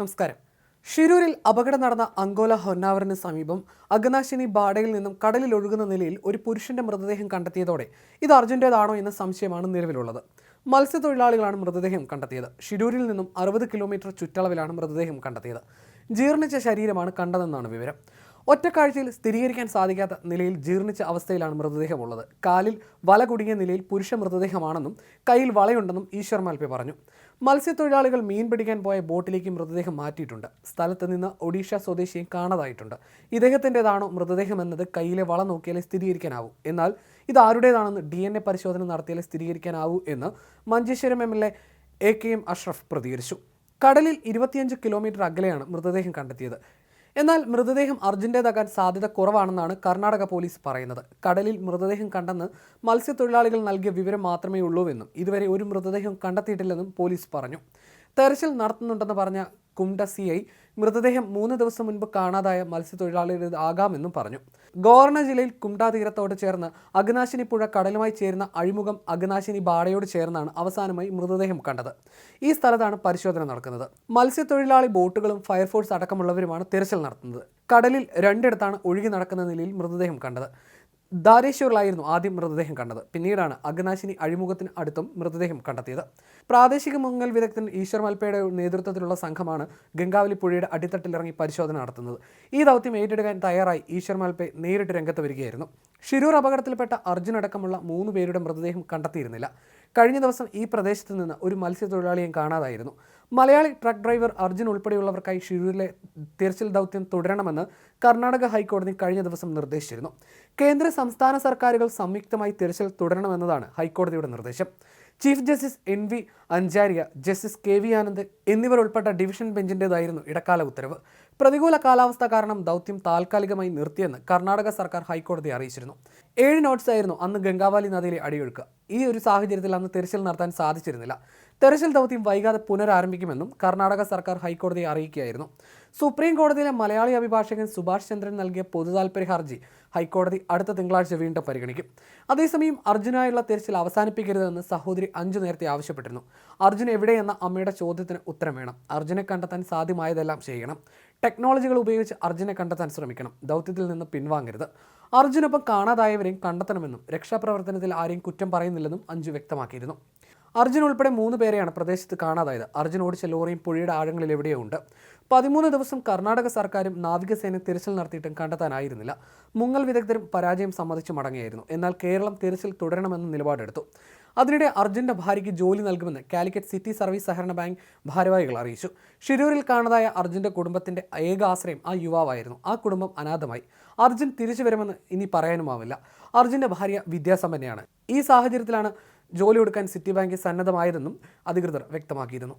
നമസ്കാരം. ഷിരൂരിൽ അപകടം നടന്ന അങ്കോല ഹൊന്നാവറിന് സമീപം അഗനാശിനി ബാഡയിൽ നിന്നും കടലിൽ ഒഴുകുന്ന നിലയിൽ ഒരു പുരുഷന്റെ മൃതദേഹം കണ്ടെത്തിയതോടെ ഇത് അർജുന്റേതാണോ എന്ന സംശയമാണ് നിലവിലുള്ളത്. മത്സ്യത്തൊഴിലാളികളാണ് മൃതദേഹം കണ്ടെത്തിയത്. ഷിരൂരിൽ നിന്നും അറുപത് കിലോമീറ്റർ ചുറ്റളവിലാണ് മൃതദേഹം കണ്ടെത്തിയത്. ജീർണിച്ച ശരീരമാണ് കണ്ടതെന്നാണ് വിവരം. ഒറ്റക്കാഴ്ചയിൽ സ്ഥിരീകരിക്കാൻ സാധിക്കാത്ത നിലയിൽ ജീർണിച്ച അവസ്ഥയിലാണ് മൃതദേഹമുള്ളത്. കാലിൽ വല കുടുങ്ങിയ നിലയിൽ പുരുഷ മൃതദേഹമാണെന്നും കയ്യിൽ വളയുണ്ടെന്നും ഈശ്വർ മാൽപ്പെ പറഞ്ഞു. മത്സ്യത്തൊഴിലാളികൾ മീൻ പിടിക്കാൻ പോയ ബോട്ടിലേക്ക് മൃതദേഹം മാറ്റിയിട്ടുണ്ട്. സ്ഥലത്ത് നിന്ന് ഒഡീഷ സ്വദേശിയെ കാണാതായിട്ടുണ്ട്. ഇദ്ദേഹത്തിന്റെതാണോ മൃതദേഹം എന്നത് കയ്യിലെ വള നോക്കിയാലേ സ്ഥിരീകരിക്കാനാവൂ. എന്നാൽ ഇത് ആരുടേതാണെന്ന് ഡി എൻ എ പരിശോധന നടത്തിയാലേ സ്ഥിരീകരിക്കാനാവൂ എന്ന് Manjeshwaram M L A A K M Ashraf പ്രതികരിച്ചു. കടലിൽ ഇരുപത്തിയഞ്ച് കിലോമീറ്റർ അകലെയാണ് മൃതദേഹം കണ്ടെത്തിയത്. എന്നാൽ മൃതദേഹം അർജുന്റേതാകാൻ സാധ്യത കുറവാണെന്നാണ് കർണാടക പോലീസ് പറയുന്നത്. കടലിൽ മൃതദേഹം കണ്ടെന്ന് മത്സ്യത്തൊഴിലാളികൾ നൽകിയ വിവരം മാത്രമേ ഉള്ളൂവെന്നും ഇതുവരെ ഒരു മൃതദേഹം കണ്ടെത്തിയിട്ടില്ലെന്നും പോലീസ് പറഞ്ഞു. തെരച്ചിൽ നടത്തുന്നുണ്ടെന്ന് പറഞ്ഞ കുംഡ സി ഐ മൃതദേഹം മൂന്ന് ദിവസം മുൻപ് കാണാതായ മത്സ്യത്തൊഴിലാളികളുടെ ആകാമെന്നും പറഞ്ഞു. ഗോവർണ ജില്ലയിൽ കുംഡ തീരത്തോട് ചേർന്ന് അഗ്നാശിനി പുഴ കടലുമായി ചേരുന്ന അഴിമുഖം അഗ്നാശിനി ബാടയോട് ചേർന്നാണ് അവസാനമായി മൃതദേഹം കണ്ടത്. ഈ സ്ഥലത്താണ് പരിശോധന നടക്കുന്നത്. മത്സ്യത്തൊഴിലാളി ബോട്ടുകളും ഫയർഫോഴ്സ് അടക്കമുള്ളവരുമാണ് തിരച്ചിൽ നടത്തുന്നത്. കടലിൽ രണ്ടിടത്താണ് ഒഴുകി നടക്കുന്ന നിലയിൽ മൃതദേഹം കണ്ടത്. ധാരേശ്വറിലായിരുന്നു ആദ്യം മൃതദേഹം കണ്ടത്. പിന്നീടാണ് അഗ്നാശിനി അഴിമുഖത്തിന് അടുത്തും മൃതദേഹം കണ്ടെത്തിയത്. പ്രാദേശിക മുങ്ങൽ വിദഗ്ധൻ ഈശ്വർ മൽപ്പയുടെ നേതൃത്വത്തിലുള്ള സംഘമാണ് ഗംഗാവലി പുഴയുടെ അടിത്തട്ടിലിറങ്ങി പരിശോധന നടത്തുന്നത്. ഈ ദൗത്യം ഏറ്റെടുക്കാൻ തയ്യാറായി ഈശ്വർ മൽപ്പെ നേരിട്ട് രംഗത്ത് വരികയായിരുന്നു. ഷിരൂർ അപകടത്തിൽപ്പെട്ട അർജുൻ അടക്കമുള്ള മൂന്ന് പേരുടെ മൃതദേഹം കണ്ടെത്തിയിരുന്നില്ല. കഴിഞ്ഞ ദിവസം ഈ പ്രദേശത്ത് നിന്ന് ഒരു മത്സ്യത്തൊഴിലാളിയും കാണാതായിരുന്നു. മലയാളി ട്രക്ക് ഡ്രൈവർ അർജുൻ ഉൾപ്പെടെയുള്ളവർക്കായി ഷിരൂരിലെ തിരച്ചിൽ ദൗത്യം തുടരണമെന്ന് കർണാടക ഹൈക്കോടതി കഴിഞ്ഞ ദിവസം നിർദ്ദേശിച്ചിരുന്നു. കേന്ദ്ര സംസ്ഥാന സർക്കാരുകൾ സംയുക്തമായി തിരച്ചിൽ തുടരണമെന്നതാണ് ഹൈക്കോടതിയുടെ നിർദ്ദേശം. Chief justice N V Anjaria justice K V Anand എന്നിവർ ഉൾപ്പെട്ട ഡിവിഷൻ ബെഞ്ചിന്റെതായിരുന്നു ഇടക്കാല ഉത്തരവ്. പ്രതികൂല കാലാവസ്ഥ കാരണം ദൗത്യം താൽക്കാലികമായി നിർത്തിയെന്ന് കർണാടക സർക്കാർ ഹൈക്കോടതിയെ അറിയിച്ചിരുന്നു. ഏഴ് നോട്ട്സ് ആയിരുന്നു അന്ന് ഗംഗാവാലി നദിയിലെ അടിയൊഴുക്ക്. ഈ ഒരു സാഹചര്യത്തിൽ അന്ന് തിരച്ചിൽ നടത്താൻ സാധിച്ചിരുന്നില്ല. തെരച്ചിൽ ദൗത്യം വൈകാതെ പുനരാരംഭിക്കുമെന്നും കർണാടക സർക്കാർ ഹൈക്കോടതിയെ അറിയിക്കുകയായിരുന്നു. സുപ്രീം കോടതിയിലെ മലയാളി അഭിഭാഷകൻ സുഭാഷ് ചന്ദ്രൻ നൽകിയ പൊതുതാൽപര്യ ഹർജി ഹൈക്കോടതി അടുത്ത തിങ്കളാഴ്ച വീണ്ടും പരിഗണിക്കും. അതേസമയം അർജുനായുള്ള തിരച്ചിൽ അവസാനിപ്പിക്കരുതെന്ന് സഹോദരി അഞ്ചു നേരത്തെ ആവശ്യപ്പെട്ടിരുന്നു. അർജുൻ എവിടെയെന്ന അമ്മയുടെ ചോദ്യത്തിന് ഉത്തരം വേണം. അർജുനെ കണ്ടെത്താൻ സാധ്യമായതെല്ലാം ചെയ്യണം. ടെക്നോളജികൾ ഉപയോഗിച്ച് അർജുനെ കണ്ടെത്താൻ ശ്രമിക്കണം. ദൗത്യത്തിൽ നിന്ന് പിൻവാങ്ങരുത്. അർജുനൊപ്പം കാണാതായവരെയും കണ്ടെത്തണമെന്നും രക്ഷാപ്രവർത്തനത്തിൽ ആരെയും കുറ്റം പറയുന്നില്ലെന്നും അഞ്ചു വ്യക്തമാക്കിയിരുന്നു. അർജുൻ ഉൾപ്പെടെ മൂന്ന് പേരെയാണ് പ്രദേശത്ത് കാണാതായത്. അർജുൻ ഓടിച്ച ലോറിയും പുഴയുടെ ആഴങ്ങളിൽ എവിടെയോ ഉണ്ട് പതിമൂന്ന് ദിവസം കർണാടക സർക്കാരും നാവികസേന തിരച്ചിൽ നടത്തിയിട്ടും കണ്ടെത്താനായിരുന്നില്ല. മുങ്ങൽ വിദഗ്ധരും പരാജയം സമ്മതിച്ചു മടങ്ങിയായിരുന്നു. എന്നാൽ കേരളം തിരച്ചിൽ തുടരണമെന്ന് നിലപാടെടുത്തു. അതിനിടെ അർജുന്റെ ഭാര്യയ്ക്ക് ജോലി നൽകുമെന്ന് കാലിക്കറ്റ് സിറ്റി സർവീസ് സഹകരണ ബാങ്ക് ഭാരവാഹികൾ അറിയിച്ചു. ഷിരൂരിൽ കാണാതായ അർജുന്റെ കുടുംബത്തിന്റെ ഏക ആശ്രയം ആ യുവാവായിരുന്നു. ആ കുടുംബം അനാഥമായി. അർജുൻ തിരിച്ചു വരുമെന്ന് ഇനി പറയാനുമാവില്ല. അർജുന്റെ ഭാര്യ വിദ്യാസമ്പന്നയാണ്. ഈ സാഹചര്യത്തിലാണ് ജോലി കൊടുക്കാൻ സിറ്റി ബാങ്ക് സന്നദ്ധമായതെന്നും അധികൃതർ വ്യക്തമാക്കിയിരുന്നു